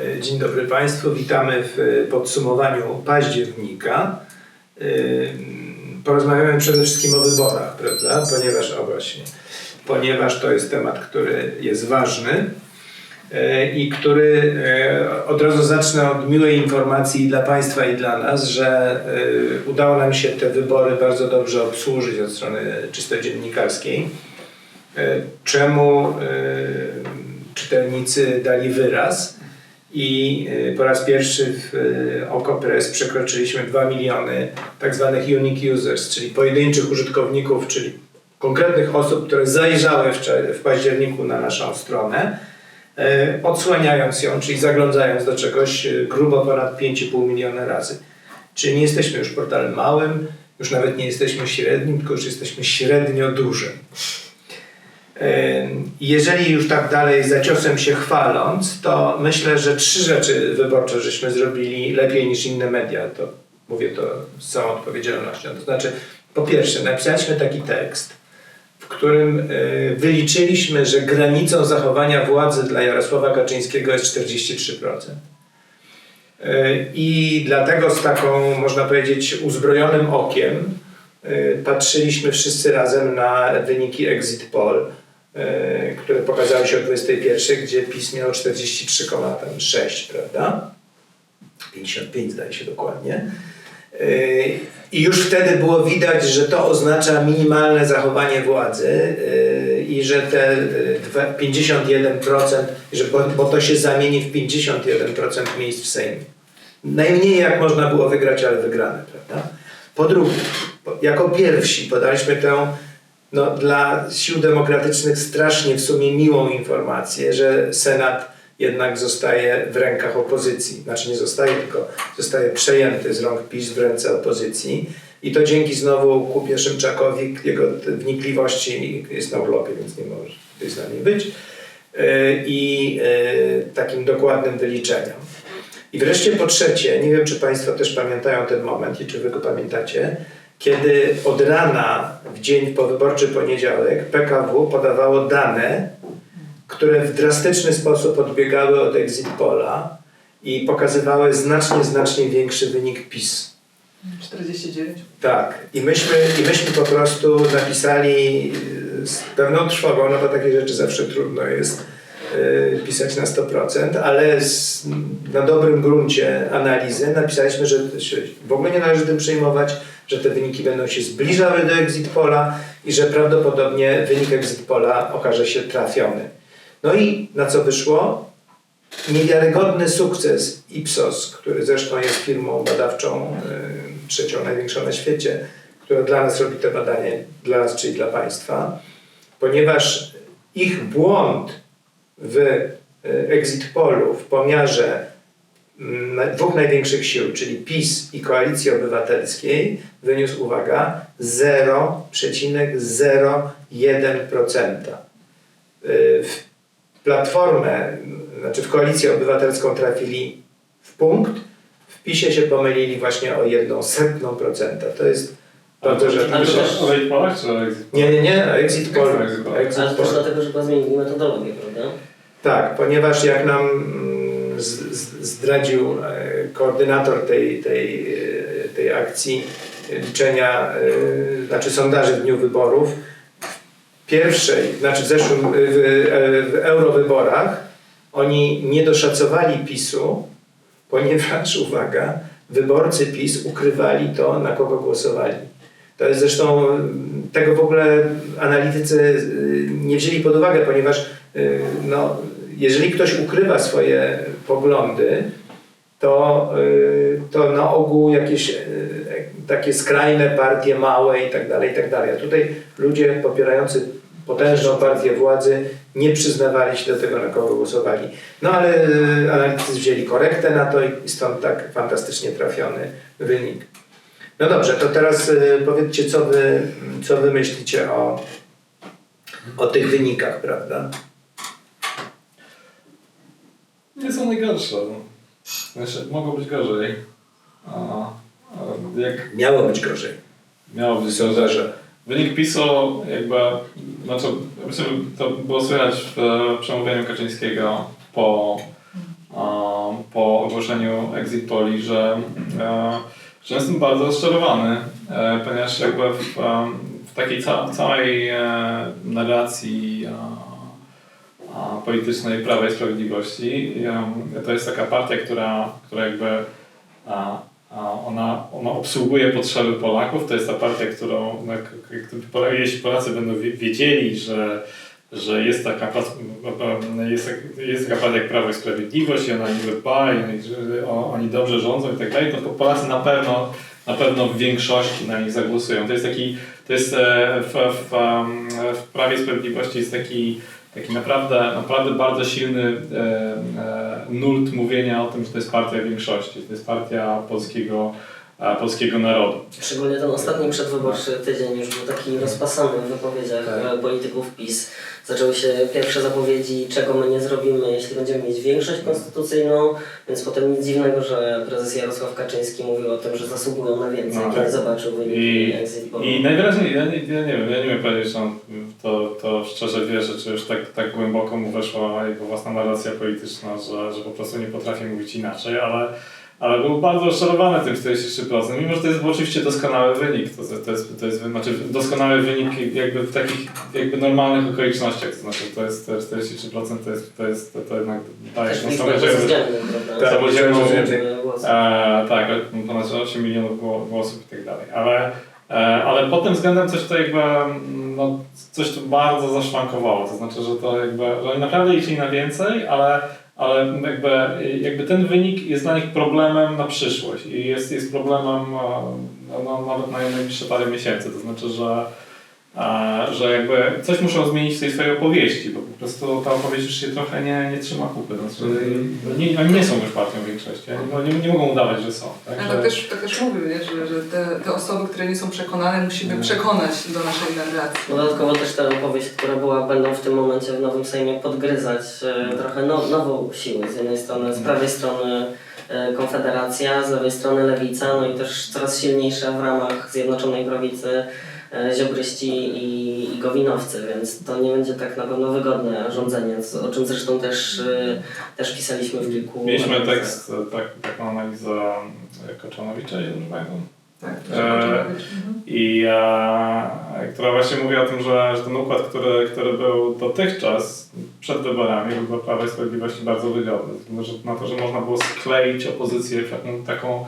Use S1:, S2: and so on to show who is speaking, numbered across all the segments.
S1: E, dzień dobry Państwu, witamy w podsumowaniu października. E, porozmawiamy przede wszystkim o wyborach, prawda? Ponieważ, o właśnie, ponieważ to jest temat, który jest ważny e, i który od razu zacznę od miłej informacji dla Państwa i dla nas, że udało nam się te wybory bardzo dobrze obsłużyć od strony czysto dziennikarskiej. Czemu czytelnicy dali wyraz i y, po raz pierwszy w y, OkoPress przekroczyliśmy 2 miliony tak zwanych unique users, czyli pojedynczych użytkowników, czyli konkretnych osób, które zajrzały w, październiku na naszą stronę, y, odsłaniając ją, czyli zaglądając do czegoś grubo ponad 5,5 miliona razy. Czyli nie jesteśmy już portalem małym, już nawet nie jesteśmy średnim, tylko już jesteśmy średnio dużym. Jeżeli już tak dalej za ciosem się chwaląc, to myślę, że trzy rzeczy wyborcze żeśmy zrobili lepiej niż inne media. To mówię to z całą odpowiedzialnością. To znaczy, po pierwsze, napisaliśmy taki tekst, w którym y, wyliczyliśmy, że granicą zachowania władzy dla Jarosława Kaczyńskiego jest 43%. Y, I dlatego z taką, można powiedzieć, uzbrojonym okiem y, patrzyliśmy wszyscy razem na wyniki exit poll które pokazały się o 21, gdzie PiS miał 43,6, prawda? 55 zdaje się dokładnie. E, I już wtedy było widać, że to oznacza minimalne zachowanie władzy e, i że te 51%, że bo to się zamieni w 51% miejsc w Sejmie. Najmniej jak można było wygrać, ale wygrane, prawda? Po drugie, jako pierwsi podaliśmy tę no, dla sił demokratycznych strasznie w sumie miłą informację, że Senat jednak zostaje w rękach opozycji. Znaczy nie zostaje, tylko zostaje przejęty z rąk PiS w ręce opozycji. I to dzięki znowu Kupie Szymczakowi, jego wnikliwości jest na urlopie, więc nie może tutaj z nami być. E, I e, takim dokładnym wyliczeniom. I wreszcie po trzecie, nie wiem czy Państwo też pamiętają ten moment i czy Wy go pamiętacie, kiedy od rana w dzień powyborczy poniedziałek PKW podawało dane, które w drastyczny sposób odbiegały od exit pola i pokazywały znacznie, znacznie większy wynik PiS.
S2: 49?
S1: Tak. I myśmy, I myśmy po prostu napisali z pewną trwogą, no bo takie rzeczy zawsze trudno jest yy, pisać na 100%, ale z, na dobrym gruncie analizy napisaliśmy, że w ogóle nie należy tym przejmować, że te wyniki będą się zbliżały do exit pola i że prawdopodobnie wynik exit pola okaże się trafiony. No i na co wyszło? Niewiarygodny sukces Ipsos, który zresztą jest firmą badawczą y, trzecią największą na świecie, która dla nas robi te badanie, dla nas, czyli dla państwa, ponieważ ich błąd w y, exit polu w pomiarze dwóch największych sił, czyli PiS i Koalicji Obywatelskiej, wyniósł, uwaga, 0,01%. Y, w Platformę, znaczy w Koalicję Obywatelską trafili w punkt, w PiSie się pomylili właśnie o jedną setną procenta. To jest bardzo
S3: rzadko. Ale
S4: to o exit polach czy o exit
S1: Nie, nie, nie, exit poll.
S3: Ale też dlatego, że chyba zmienili metodologię, prawda?
S1: Tak, ponieważ jak nam zdradził e, koordynator tej, tej, e, tej akcji liczenia, e, znaczy sondaży w dniu wyborów. W pierwszej, znaczy w zeszłym, w, w eurowyborach oni nie doszacowali PiSu, ponieważ, uwaga, wyborcy PiS ukrywali to, na kogo głosowali. To jest zresztą, tego w ogóle analitycy nie wzięli pod uwagę, ponieważ no, jeżeli ktoś ukrywa swoje poglądy, to, y, to na ogół jakieś y, takie skrajne partie, małe i tak dalej, i tak dalej. A tutaj ludzie popierający potężną partię władzy nie przyznawali się do tego, na kogo głosowali. No ale y, analitycy wzięli korektę na to i stąd tak fantastycznie trafiony wynik. No dobrze, to teraz powiedzcie, co wy, co wy myślicie o, o tych wynikach, prawda?
S4: Nie są najgorsze. Znaczy, mogło być gorzej. A,
S1: a jak Miało być gorzej.
S4: Miało być gorzej. Wynik PiSu jakby, znaczy, myślę, to było słychać w przemówieniu Kaczyńskiego po po ogłoszeniu exit poli, że, e, że jestem bardzo rozczarowany, e, ponieważ jakby w, w takiej ca całej e, narracji politycznej Prawa i Sprawiedliwości to jest taka partia, która, która jakby ona, ona obsługuje potrzeby Polaków. To jest ta partia, którą jeśli Polacy będą wie- wiedzieli, że, że jest taka, jest, jest taka partia jak Prawo i Sprawiedliwość i ona nie dba i że oni dobrze rządzą i tak dalej, to Polacy na pewno na pewno w większości na nich zagłosują. To jest taki, to jest e, w, w, w Prawie Sprawiedliwości jest taki, taki naprawdę, naprawdę bardzo silny e, e, nurt mówienia o tym, że to jest partia większości, to jest partia polskiego, polskiego narodu.
S3: Szczególnie ten ostatni przedwyborczy tydzień już był taki rozpasany w wypowiedziach
S1: Tak.
S3: e, polityków PiS. Zaczęły się pierwsze zapowiedzi, czego my nie zrobimy, jeśli będziemy mieć większość konstytucyjną, więc potem nic dziwnego, że prezes Jarosław Kaczyński mówił o tym, że zasługują na więcej,
S4: No
S3: kiedy
S4: tak.
S3: zobaczył wyniki
S4: I,
S3: pollu.
S4: I najwyraźniej, ja nie, ja nie wiem, ja nie wiem powiedzieć, czy on to, to szczerze wierzę, czy już tak, tak głęboko mu weszła jego własna narracja polityczna, że, że po prostu nie potrafi mówić inaczej, ale, ale był bardzo rozczarowany tym 43%, mimo że to jest oczywiście doskonały wynik, to, to, jest, to jest znaczy doskonały wynik jakby w takich jakby normalnych okolicznościach, to znaczy to jest te 43% to jest, to jest, to, to jednak daje
S3: prawda?
S1: Tak,
S4: Samodzielną-
S3: głosów.
S4: E, tak, ponad 8 milionów gło- głosów i tak dalej. Ale, e, ale pod tym względem coś to jakby, no, coś tu bardzo zaszwankowało. To znaczy, że to jakby, że oni naprawdę liczyli na więcej, ale, ale jakby, jakby ten wynik jest dla nich problemem na przyszłość i jest, jest problemem e, no, no, nawet na najbliższe parę miesięcy. To znaczy, że że jakby coś muszą zmienić w tej swojej opowieści, bo po prostu ta opowieść już się trochę nie, nie trzyma kupy. Znaczy, no nie, oni nie są już partią większości, oni no, nie, nie mogą udawać, że są. Tak?
S2: Ale
S4: Że-
S2: to też, to też mówił, nie? że, że te, te osoby, które nie są przekonane, musimy przekonać do naszej narracji.
S3: Dodatkowo też ta opowieść, która była, będą w tym momencie w Nowym Sejmie podgryzać e, trochę no, nową siłę. Z jednej strony, z prawej strony e, Konfederacja, z lewej strony Lewica, no i też coraz silniejsza w ramach Zjednoczonej Prawicy ziobryści i, i gowinowcy, więc to nie będzie tak na pewno wygodne rządzenie, o czym zresztą też, e, też pisaliśmy w kilku
S4: Mieliśmy
S3: analizach.
S4: tekst, e, tak, taką analizę e, Koczanowicza, dobrze pamiętam.
S2: Tak,
S4: E,
S2: e,
S4: I e, która właśnie mówi o tym, że, że ten układ, który, który był dotychczas przed wyborami, był dla Prawa i Sprawiedliwości bardzo wygodny. Że- Na to, że można było skleić opozycję w taką, taką,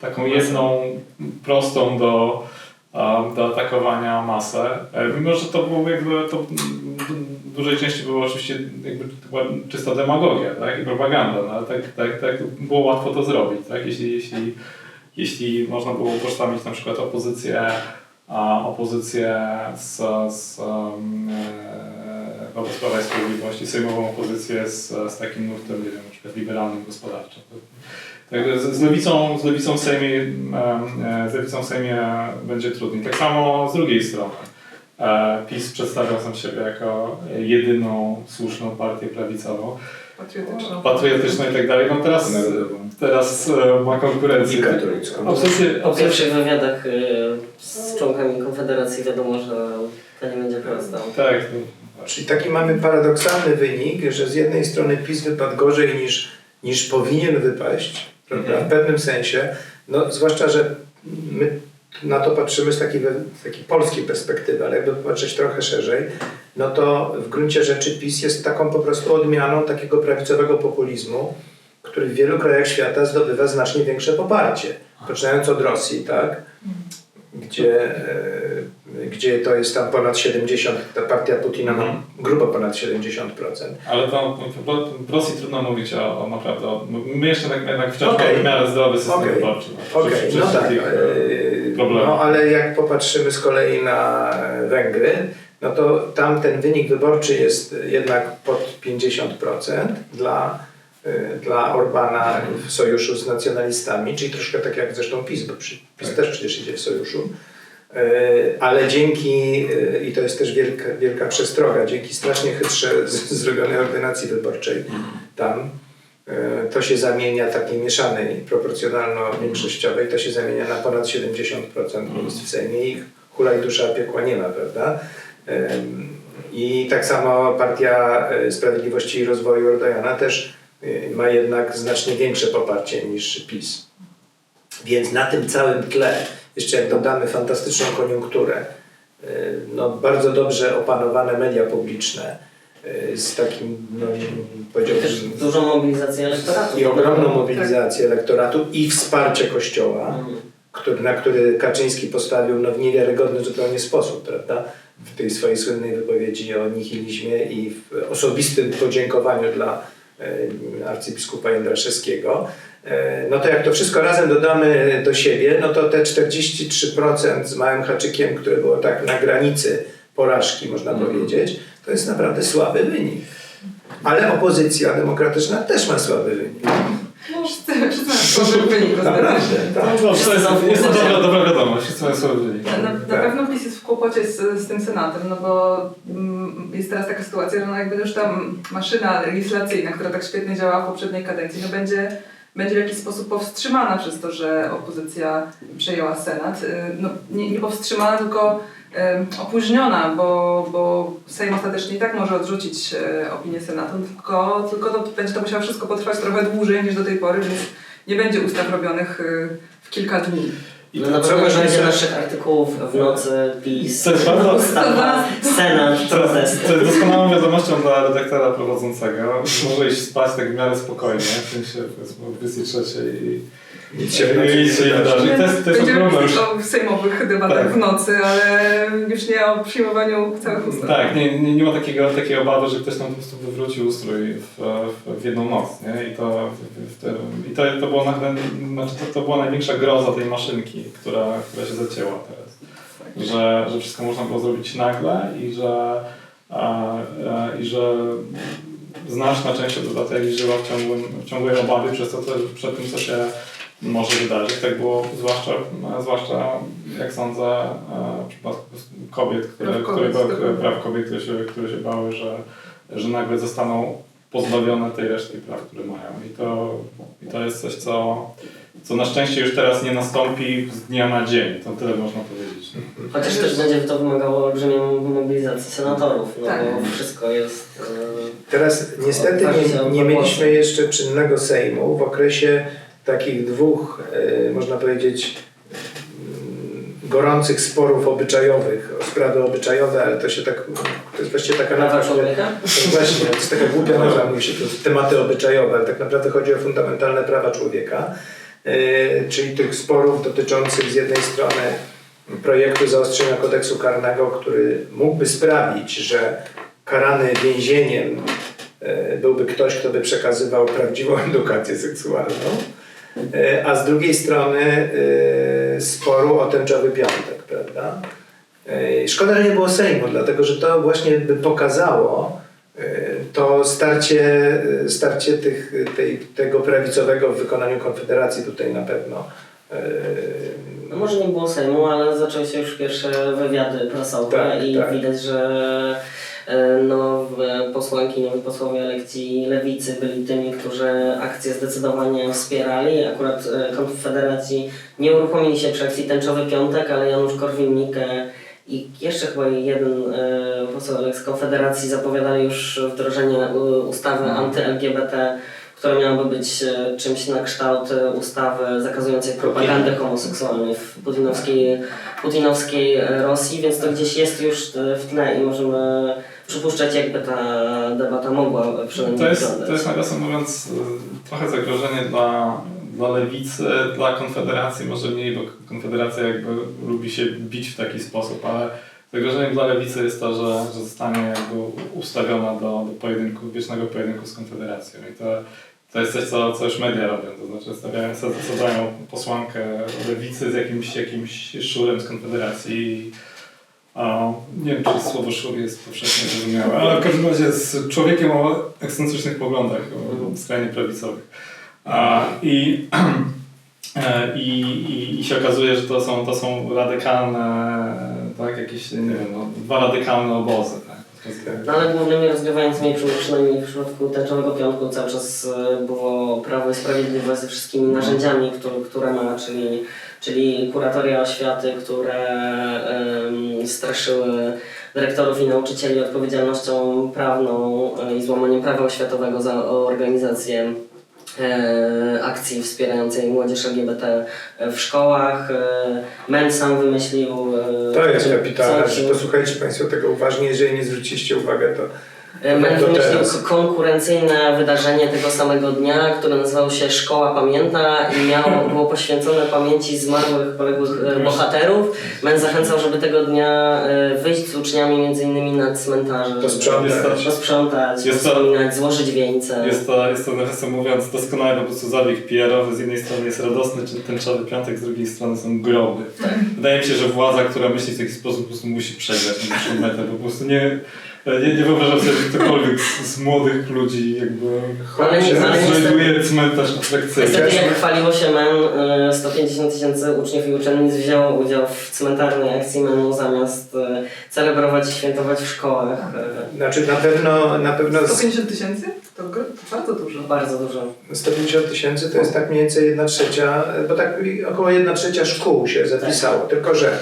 S4: taką jedną, prostą do, do atakowania masę. E, Mimo, że to było jakby, to w dużej części było oczywiście jakby była czysta demagogia tak? i propaganda, no, ale tak, tak, tak było łatwo to zrobić, tak? jeśli, jeśli, jeśli można było utożsamić na przykład opozycję, opozycję z, z e, wobec Prawa i Sprawiedliwości, sejmową opozycję z, z takim nurtem, nie wiem, na przykład liberalnym gospodarczym. Także z, z, lewicą, z lewicą w Sejmie, e, z lewicą w Sejmie będzie trudniej. Tak samo z drugiej strony. E, PiS przedstawia sam siebie jako jedyną słuszną partię prawicową,
S2: patriotyczną.
S4: patriotyczną i tak dalej. No teraz, teraz e, ma konkurencję.
S1: I katolicką.
S3: Po pierwszych wywiadach z członkami Konfederacji wiadomo, że to nie będzie proste.
S4: Tak.
S1: Czyli taki mamy paradoksalny wynik, że z jednej strony PiS wypadł gorzej niż, niż powinien wypaść, prawda?
S4: Mhm.
S1: w pewnym sensie, no, zwłaszcza, że my na to patrzymy z takiej, takiej polskiej perspektywy, ale jakby patrzeć trochę szerzej, no to w gruncie rzeczy PiS jest taką po prostu odmianą takiego prawicowego populizmu, który w wielu krajach świata zdobywa znacznie większe poparcie. Poczynając od Rosji, tak? Gdzie, e, gdzie to jest tam ponad 70, ta partia Putina ma
S4: Mhm.
S1: grubo ponad 70%.
S4: Ale to w- Rosji trudno mówić o, o naprawdę. o- My jeszcze tak, jednak wciąż
S1: Okej.
S4: mamy w miarę zdrowy system
S1: Okej.
S4: wyborczy. no, przy
S1: no tak.
S4: e,
S1: e. No ale jak popatrzymy z kolei na Węgry, no to tam ten wynik wyborczy jest jednak pod 50% dla, e, dla Orbana w sojuszu z nacjonalistami, czyli troszkę tak jak zresztą PiS, bo PiS
S4: Tak.
S1: też przecież idzie w sojuszu. E, Ale dzięki, e, i to jest też wielka, wielka przestroga, dzięki strasznie chytrze zrobionej ordynacji wyborczej tam, e, to się zamienia takiej mieszanej, proporcjonalno-większościowej, to się zamienia na ponad 70% miejsc w Sejmie i hulaj dusza piekła nie ma, prawda? I tak samo Partia Sprawiedliwości i Rozwoju Ordojana też ma jednak znacznie większe poparcie niż PiS. Więc na tym całym tle, jeszcze jak dodamy fantastyczną koniunkturę, y, no, bardzo dobrze opanowane media publiczne, y, z takim, no, powiedziałbym,
S3: Też dużą mobilizację elektoratu.
S1: i ogromną mobilizację elektoratu i wsparcie Kościoła,
S3: Mhm.
S1: który, na który Kaczyński postawił no, w niewiarygodny zupełnie sposób, prawda? W tej swojej słynnej wypowiedzi o nihilizmie i w osobistym podziękowaniu dla e, arcybiskupa Jędraszewskiego. E, no to jak to wszystko razem dodamy do siebie, no to te 43% z małym haczykiem, które było tak na granicy porażki, można powiedzieć, to jest naprawdę słaby wynik. Ale opozycja demokratyczna też ma słaby wynik.
S2: No, wszyscy, mają słaby wynik.
S1: Naprawdę, tak.
S4: No, to jest, jest to dobra, dobra wiadomość, wszyscy mają słaby wynik.
S2: Na, na,
S1: Tak.
S2: pewno PiS jest w kłopocie z, z tym Senatem, no bo mm, jest teraz taka sytuacja, że no jakby już tam maszyna legislacyjna, która tak świetnie działała w poprzedniej kadencji, no będzie, będzie w jakiś sposób powstrzymana przez to, że opozycja przejęła Senat. Y, No, nie, nie powstrzymana, tylko y, opóźniona, bo, bo Sejm ostatecznie i tak może odrzucić y, opinię Senatu, tylko, tylko to będzie to musiało wszystko potrwać trochę dłużej niż do tej pory, więc nie będzie ustaw robionych w kilka dni.
S4: I
S3: No
S4: to,
S3: na
S1: co
S3: pewno nie
S1: ważniejsze-
S3: będzie naszych artykułów w nocy, PiS,
S4: To jest bardzo-
S3: ustawa, Senat, protesty.
S4: to jest doskonałą wiadomością dla redaktora prowadzącego. Może iść spać tak w miarę spokojnie, w sensie powiedzmy o 23 i
S1: Nic się w nocy nie
S4: Nic się nie
S1: wydarzy.
S4: To jest- to jest ogromne już.
S2: o sejmowych debatach
S4: Tak.
S2: w nocy, ale już nie o przyjmowaniu całych ustaw.
S4: Tak, nie, nie, nie ma takiego, takiej obawy, że ktoś tam po prostu wywrócił ustrój w, w, w jedną noc, nie? I to, w, w tym, i to, to, było, nagle- znaczy to, to była największa groza tej maszynki, która, która się zacięła teraz. Że, że wszystko można było zrobić nagle i że, a, a, i że znaczna część obywateli żyła w, ciągłym, w ciągłej obawie przez to, co, przed tym, co się może wydarzyć. Tak było zwłaszcza, zwłaszcza jak sądzę, e, w przypadku kobiet, które,
S2: Praw
S4: które,
S2: kobiet,
S4: które,
S2: dokładnie.
S4: praw kobiet, które się, które się bały, że, że nagle zostaną pozbawione tej reszty praw, które mają. I to, i to jest coś, co, co na szczęście już teraz nie nastąpi z dnia na dzień. To tyle można powiedzieć.
S3: Chociaż też będzie to wymagało olbrzymiej mobilizacji senatorów, no
S2: Tak.
S3: bo wszystko jest... e,
S1: Teraz niestety nie, nie mieliśmy jeszcze czynnego Sejmu w okresie takich dwóch, e, można powiedzieć, mm, gorących sporów obyczajowych, o sprawy obyczajowe, ale to się tak, to jest właściwie taka nazwa? No Właśnie, to jest taka głupia nazwa, mówi się tu tematy obyczajowe, ale tak naprawdę chodzi o fundamentalne prawa człowieka, e, czyli tych sporów dotyczących z jednej strony projektu zaostrzenia kodeksu karnego, który mógłby sprawić, że karany więzieniem e, byłby ktoś, kto by przekazywał prawdziwą edukację seksualną, e, a z drugiej strony e, sporu o tęczowy piątek, prawda? E, Szkoda, że nie było Sejmu, dlatego że to właśnie by pokazało e, to starcie, e, starcie tych, tej, tego prawicowego w wykonaniu Konfederacji tutaj na pewno. e,
S3: No może nie było Sejmu, ale zaczęły się już pierwsze wywiady prasowe
S1: Tak,
S3: i
S1: tak.
S3: widać, że e, no, w- posłanki, nowi posłowie elekcji lewicy byli tymi, którzy akcję zdecydowanie wspierali. Akurat e, Konfederacji nie uruchomili się przy akcji Tęczowy Piątek, ale Janusz Korwin-Mikke i jeszcze chyba jeden e, poseł z Konfederacji zapowiadali już wdrożenie e, ustawy anty-LGBT, która miałaby być e, czymś na kształt e, ustawy zakazującej propagandy homoseksualnej w putinowskiej, putinowskiej e, Rosji, więc to gdzieś jest już w tle i możemy przypuszczać, jakby ta debata mogła przynajmniej
S4: To jest,
S3: wyglądać.
S4: to jest nawiasem mówiąc trochę zagrożenie dla, dla lewicy, dla Konfederacji, może mniej, bo Konfederacja jakby lubi się bić w taki sposób, ale zagrożeniem dla lewicy jest to, że, że zostanie jakby ustawiona do, do pojedynku, wiecznego pojedynku z Konfederacją. I to, to jest coś, co, co już media robią, to znaczy stawiają, posłankę lewicy z jakimś, jakimś szurem z Konfederacji a, nie wiem, czy słowo szur jest powszechnie zrozumiałe, ale w każdym razie z człowiekiem o ekscentrycznych poglądach, o, skrajnie prawicowych. A, i, e, i, i, I się okazuje, że to są, to są radykalne, tak, jakieś, nie wiem, no, dwa radykalne obozy. Tak.
S3: No ale głównymi rozgrywającymi, przy- przynajmniej w przypadku tęczowego piątku, cały czas e, było Prawo i Sprawiedliwość ze wszystkimi narzędziami, które, które ma, czyli, czyli kuratoria oświaty, które em, straszyły dyrektorów i nauczycieli odpowiedzialnością prawną e, i złamaniem prawa oświatowego za organizację akcji wspierającej młodzież LGBT w szkołach. E, MEN sam wymyślił... e,
S1: To jest kapitalne. Posłuchajcie Państwo tego uważnie. Jeżeli nie zwróciliście uwagę, to
S3: Wymyślił
S1: teraz.
S3: k- konkurencyjne wydarzenie tego samego dnia, które nazywało się Szkoła Pamięta i miało, było poświęcone pamięci zmarłych, poległych e, bohaterów. Men zachęcał, żeby tego dnia e, wyjść z uczniami między innymi na cmentarze,
S1: Posprzątać.
S3: posprzątać,
S4: Jest to-
S3: wspominać, złożyć wieńce.
S4: Jest to, jest to nawiasem mówiąc, doskonały po prostu zabieg PR-owy. Z jednej strony jest radosny, czy tęczowy piątek, z drugiej strony są groby. Wydaje mi się, że władza, która myśli w taki sposób, po prostu musi przegrać najwyższą metę. Po prostu nie, nie, nie wyobrażam sobie, że ktokolwiek z, z młodych ludzi jakby
S3: Ale nie- ale
S4: znajduje cmentarz atrakcyjny.
S3: Niestety jak chwaliło się MEN, e, 150 tysięcy uczniów i uczennic wzięło udział w cmentarnej akcji MEN-u zamiast e, celebrować i świętować w szkołach. E,
S1: znaczy na pewno, na pewno z
S2: 150 tysięcy? To, bardzo dużo.
S3: Bardzo dużo.
S1: 150 tysięcy to jest tak mniej więcej 1 trzecia, bo tak około 1 trzecia szkół się zapisało, tylko że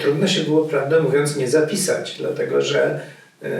S1: trudno się było, prawdę mówiąc, nie zapisać, dlatego że e,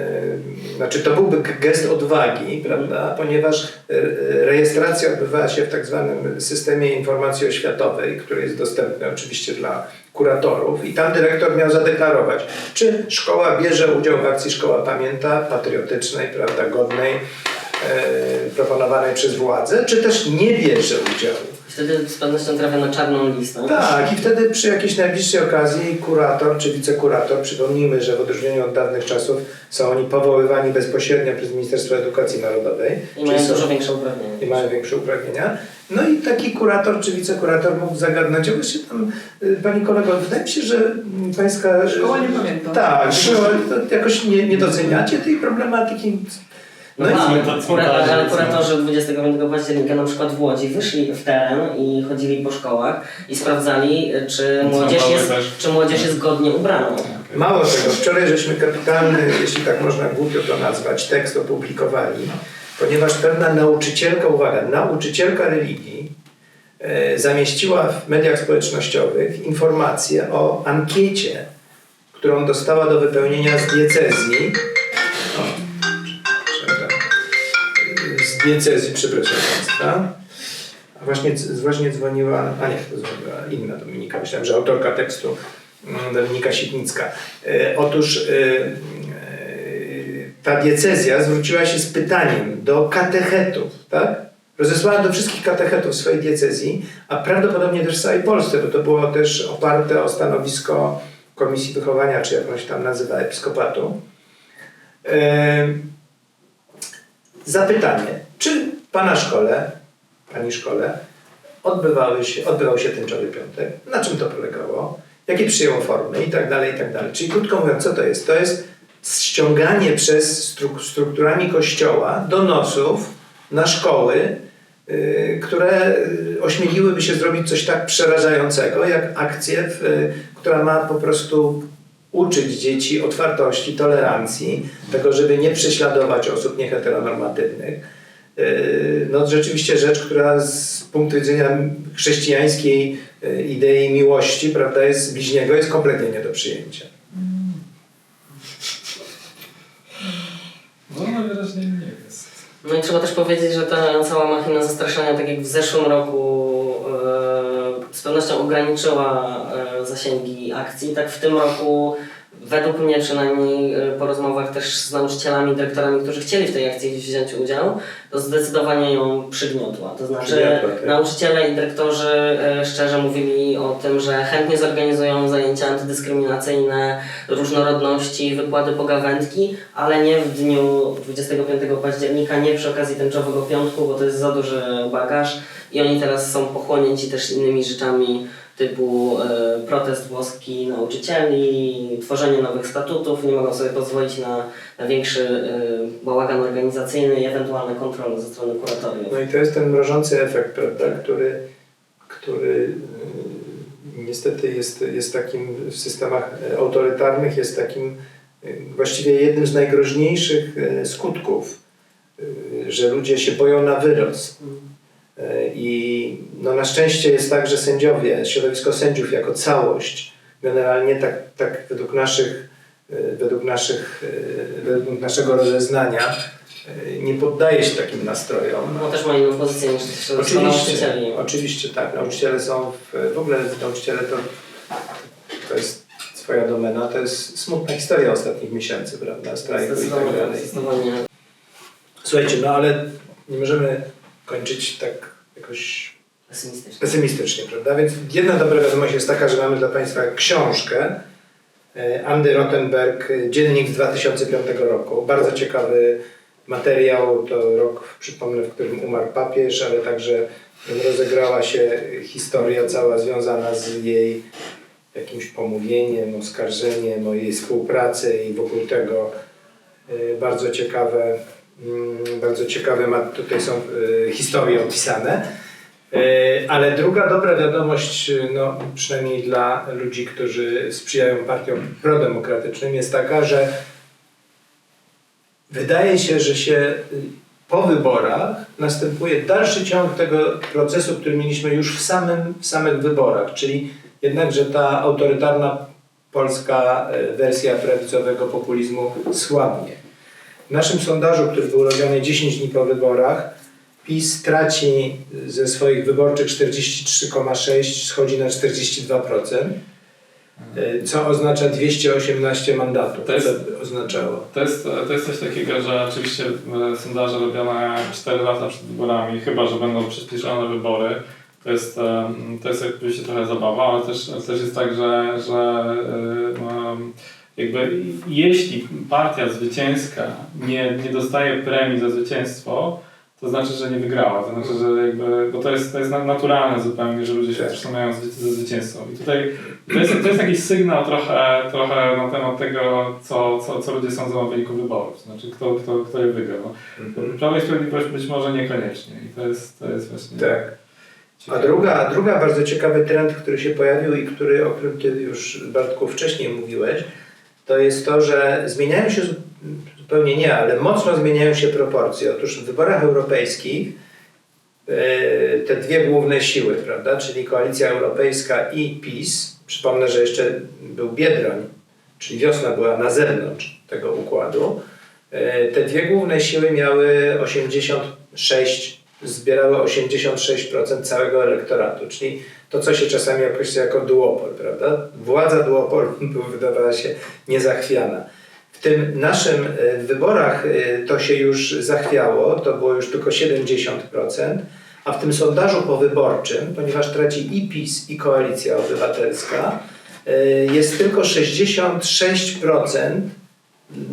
S1: znaczy to byłby gest odwagi, prawda, ponieważ e, e, rejestracja odbywała się w tak zwanym systemie informacji oświatowej, który jest dostępny oczywiście dla kuratorów i tam dyrektor miał zadeklarować, czy szkoła bierze udział w akcji Szkoła Pamięta, patriotycznej, prawda, godnej, e, proponowanej przez władzę, czy też nie bierze udziału.
S3: Wtedy z pewnością trafia na czarną listę.
S1: Tak, i wtedy przy jakiejś najbliższej okazji kurator czy wicekurator, przypomnijmy, że w odróżnieniu od dawnych czasów są oni powoływani bezpośrednio przez Ministerstwo Edukacji Narodowej.
S3: I mają
S1: są-
S3: dużo większe uprawnienia.
S1: i mają większe uprawnienia. No i taki kurator czy wicekurator mógł zagadnąć, a właśnie tam, y, pani kolego, wydaje mi się, że pańska...
S2: Szkoła nie pamięta.
S1: Tak, szkoła, to jakoś nie, nie doceniacie tej problematyki.
S3: No,
S1: No i
S3: tak,
S4: cmentarz-
S3: kura, kuratorzy 25 października na przykład w Łodzi wyszli w teren i chodzili po szkołach i sprawdzali, czy młodzież jest, czy młodzież jest godnie ubrana.
S1: Mało tego, wczoraj żeśmy kapitalny, jeśli tak można głupio to nazwać, tekst opublikowali, ponieważ pewna nauczycielka, uwaga, nauczycielka religii e, zamieściła w mediach społecznościowych informację o ankiecie, którą dostała do wypełnienia z diecezji. O, diecezji, przepraszam Państwa. A Właśnie, właśnie dzwoniła, a nie, to dzwoniła inna Dominika, myślałem, że autorka tekstu mm, Dominika Sitnicka. E, otóż e, e, ta diecezja zwróciła się z pytaniem do katechetów, tak? Rozesłała do wszystkich katechetów swojej diecezji, a prawdopodobnie też w całej Polsce, bo to było też oparte o stanowisko Komisji Wychowania, czy jakąś tam nazywa episkopatu. E, zapytanie, Pana szkole, Pani szkole, odbywały się, odbywał się tęczowy piątek? Na czym to polegało? Jakie przyjęło formy? I tak dalej, i tak dalej. Czyli krótko mówiąc, co to jest? To jest ściąganie przez struk- strukturami kościoła donosów na szkoły, y, które ośmieliłyby się zrobić coś tak przerażającego, jak akcję, y, która ma po prostu uczyć dzieci otwartości, tolerancji, tego, żeby nie prześladować osób nieheteronormatywnych. Yy, No rzeczywiście rzecz, która z punktu widzenia chrześcijańskiej yy, idei miłości, prawda, jest bliźniego, jest kompletnie nie do przyjęcia.
S4: No najwyraźniej nie jest.
S3: No i trzeba też powiedzieć, że ta cała machina zastraszania, tak jak w zeszłym roku, e, z pewnością ograniczyła zasięgi akcji. Tak w tym roku, według mnie przynajmniej e, po rozmowach też z nauczycielami, dyrektorami, którzy chcieli w tej akcji wziąć udział, to zdecydowanie ją przygniotła. To znaczy
S1: Przygniotła, tak.
S3: nauczyciele i dyrektorzy e, szczerze mówili o tym, że chętnie zorganizują zajęcia antydyskryminacyjne, różnorodności, wykłady pogawędki, ale nie w dniu 25 października, nie przy okazji tęczowego piątku, bo to jest za duży bagaż i oni teraz są pochłonięci też innymi rzeczami typu e, protest włoski nauczycieli, tworzenie nowych statutów, nie mogą sobie pozwolić na, na większy e, bałagan organizacyjny i ewentualne kontrole ze strony kuratoriów.
S1: No i to jest ten mrożący efekt, prawda, który, który yy, niestety jest, jest takim w systemach e, autorytarnych, jest takim właściwie jednym z najgroźniejszych e, skutków, że ludzie się boją na wyrost. E, I no na szczęście jest tak, że sędziowie, środowisko sędziów jako całość, generalnie tak, tak według naszych y, według, naszych, y, według naszego rozeznania y, nie poddaje się takim nastrojom.
S3: No też ma inną pozycję niż
S1: Oczywiście,
S3: nauczycieli.
S1: oczywiście tak. Nauczyciele są w, w ogóle nauczyciele to, to jest swoja domena, to jest smutna historia ostatnich miesięcy, prawda? Strajku i tak dalej. Słuchajcie, no ale nie możemy kończyć tak jakoś
S3: Pesymistycznie.
S1: pesymistycznie, prawda? Więc jedna dobra wiadomość jest taka, że mamy dla Państwa książkę e, Andy Rottenberg, dziennik z 2005 roku. Bardzo ciekawy materiał, to rok, przypomnę, w którym umarł papież, ale także rozegrała się historia cała związana z jej jakimś pomówieniem, oskarżeniem o jej współpracę i wokół tego e, bardzo ciekawe, mm, bardzo ciekawe tutaj są e, historie opisane. E, Ale druga dobra wiadomość, e, no, przynajmniej dla ludzi, którzy sprzyjają partiom prodemokratycznym, jest taka, że wydaje się, że się y, po wyborach następuje dalszy ciąg tego procesu, który mieliśmy już w, samym, w samych wyborach, czyli jednakże ta autorytarna polska e, wersja prawicowego populizmu słabnie. W naszym sondażu, który był robiony 10 dni po wyborach, PiS traci ze swoich wyborczych 43,6, schodzi na 42%, y, co oznacza 218 mandatów.
S4: To jest-
S1: Co by oznaczało?
S4: To jest, to jest coś takiego, że oczywiście e, sondaże robione 4 lata przed wyborami, chyba że będą przyspieszone wybory, to jest, e, to jest oczywiście trochę zabawa, ale też, też jest tak, że, że e, em, jakby jeśli partia zwycięska nie, nie dostaje premii za zwycięstwo, to znaczy, że nie wygrała. To znaczy, że jakby, bo to jest, to jest na- naturalne zupełnie, że ludzie się
S1: Tak.
S4: z- ze zwycięstwem. I tutaj to jest, to jest jakiś sygnał trochę, trochę na temat tego, co, co, co ludzie sądzą o wyniku wyborów. To znaczy, kto, kto, kto je wygrał.
S1: Mhm.
S4: Prawo i Sprawiedliwość być może niekoniecznie. I to jest, to jest właśnie...
S1: Tak. A druga, druga bardzo ciekawy trend, który się pojawił i który, o którym Ty już Bartku wcześniej mówiłeś, to jest to, że zmieniają się, zupełnie nie, ale mocno zmieniają się proporcje. Otóż w wyborach europejskich e, te dwie główne siły, prawda, czyli Koalicja Europejska i PiS, przypomnę, że jeszcze był Biedroń, czyli wiosna była na zewnątrz tego układu, e, te dwie główne siły miały 86, zbierały 86% całego elektoratu, czyli to, co się czasami określa jako duopol, prawda? Władza duopolu wydawała się niezachwiana. W tym naszym e, wyborach e, to się już zachwiało, to było już tylko 70%, a w tym sondażu powyborczym, ponieważ traci i PiS, i Koalicja Obywatelska, e, jest tylko 66%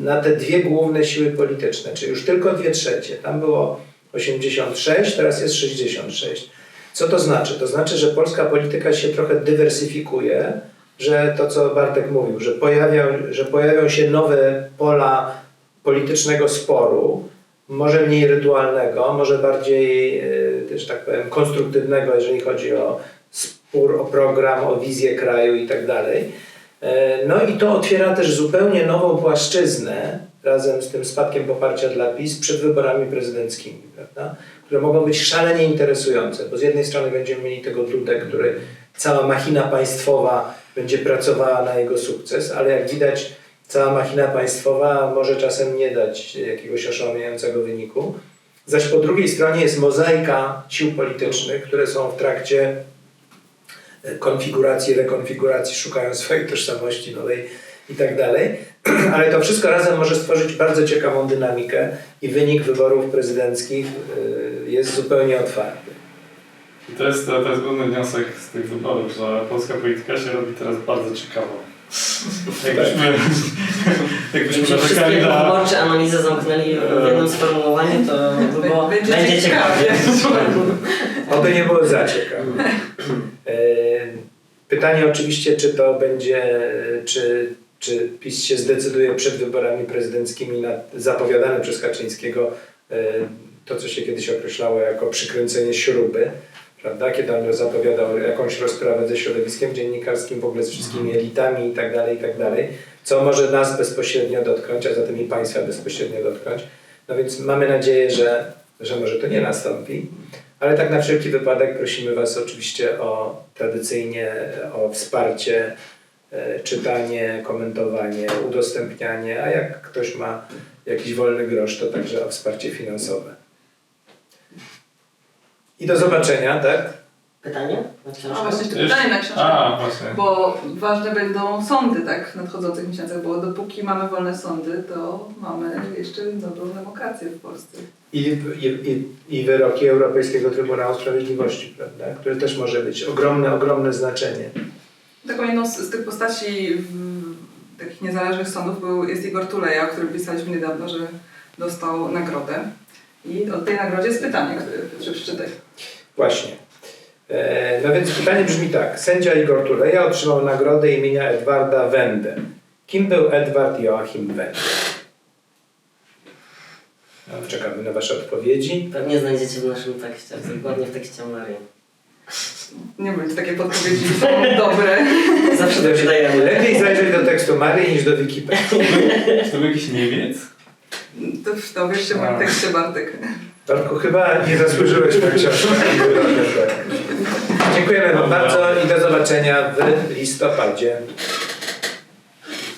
S1: na te dwie główne siły polityczne, czyli już tylko dwie trzecie. Tam było 86, teraz jest 66. Co to znaczy? To znaczy, że polska polityka się trochę dywersyfikuje, że to, co Bartek mówił, że, pojawia, że pojawią się nowe pola politycznego sporu, może mniej rytualnego, może bardziej, e, też tak powiem, konstruktywnego, jeżeli chodzi o spór, o program, o wizję kraju i tak dalej. E, No i to otwiera też zupełnie nową płaszczyznę razem z tym spadkiem poparcia dla PiS przed wyborami prezydenckimi, prawda? które mogą być szalenie interesujące, bo z jednej strony będziemy mieli tego Dudę, który cała machina państwowa będzie pracowała na jego sukces, ale jak widać cała machina państwowa może czasem nie dać jakiegoś oszałamiającego wyniku. Zaś po drugiej stronie jest mozaika sił politycznych, które są w trakcie konfiguracji, rekonfiguracji, szukają swojej tożsamości nowej i tak dalej. Ale to wszystko razem może stworzyć bardzo ciekawą dynamikę i wynik wyborów prezydenckich y, jest zupełnie otwarty.
S4: I to jest, to jest główny wniosek z tych wyborów, że polska polityka się robi teraz bardzo ciekawa. Jakbyśmy, jakbyśmy
S3: Gdybyśmy
S4: narzekali na...
S3: wyborcze analizy zamknęli w jednym sformułowaniu, to by było,
S2: Będzie
S3: będzie ciekawie.
S1: Oby nie było za ciekawe. E, Pytanie oczywiście, czy to będzie, czy, czy PiS się zdecyduje przed wyborami prezydenckimi na zapowiadane przez Kaczyńskiego e, to, co się kiedyś określało jako przykręcenie śruby, prawda? Kiedy on zapowiadał jakąś rozprawę ze środowiskiem dziennikarskim, w ogóle z wszystkimi elitami i tak dalej, i tak dalej, co może nas bezpośrednio dotknąć, a zatem i państwa bezpośrednio dotknąć. No więc mamy nadzieję, że, że może to nie nastąpi. Ale tak na wszelki wypadek prosimy Was oczywiście o tradycyjnie o wsparcie e, czytanie, komentowanie, udostępnianie, a jak ktoś ma jakiś wolny grosz, to także o wsparcie finansowe. I do zobaczenia, tak?
S3: Pytanie? Na
S2: A właśnie jeszcze pytanie na książkę.
S4: A, właśnie.
S2: Bo ważne będą sądy tak w nadchodzących miesiącach, bo dopóki mamy wolne sądy, to mamy jeszcze dobrą demokrację w Polsce.
S1: I, i, i, i wyroki Europejskiego Trybunału Sprawiedliwości, prawda? które też może mieć ogromne, ogromne znaczenie.
S2: Taką jedną z, z tych postaci w, takich niezależnych sądów był, jest Igor Tuleja, o którym pisaliśmy niedawno, że dostał nagrodę. I o tej nagrodzie jest pytanie, które przeczytaj.
S1: Właśnie. E, no więc pytanie brzmi tak. Sędzia Igor Tuleja otrzymał nagrodę imienia Edwarda Wende. Kim był Edward Joachim Wende? No, Czekamy na Wasze odpowiedzi.
S3: Pewnie znajdziecie w naszym tekście, dokładnie w tekście Marii.
S2: Nie wiem, czy takie podpowiedzi są dobre.
S3: Zawsze to wydajemy.
S1: Lepiej zajrzeć do tekstu Marii niż do Wikipedii.
S4: Czy to był jakiś Niemiec?
S2: To, to wiesz się w tekście, Bartek.
S1: Bartku, chyba nie zasłużyłeś na książkę. Dziękujemy Wam bardzo i do zobaczenia w listopadzie.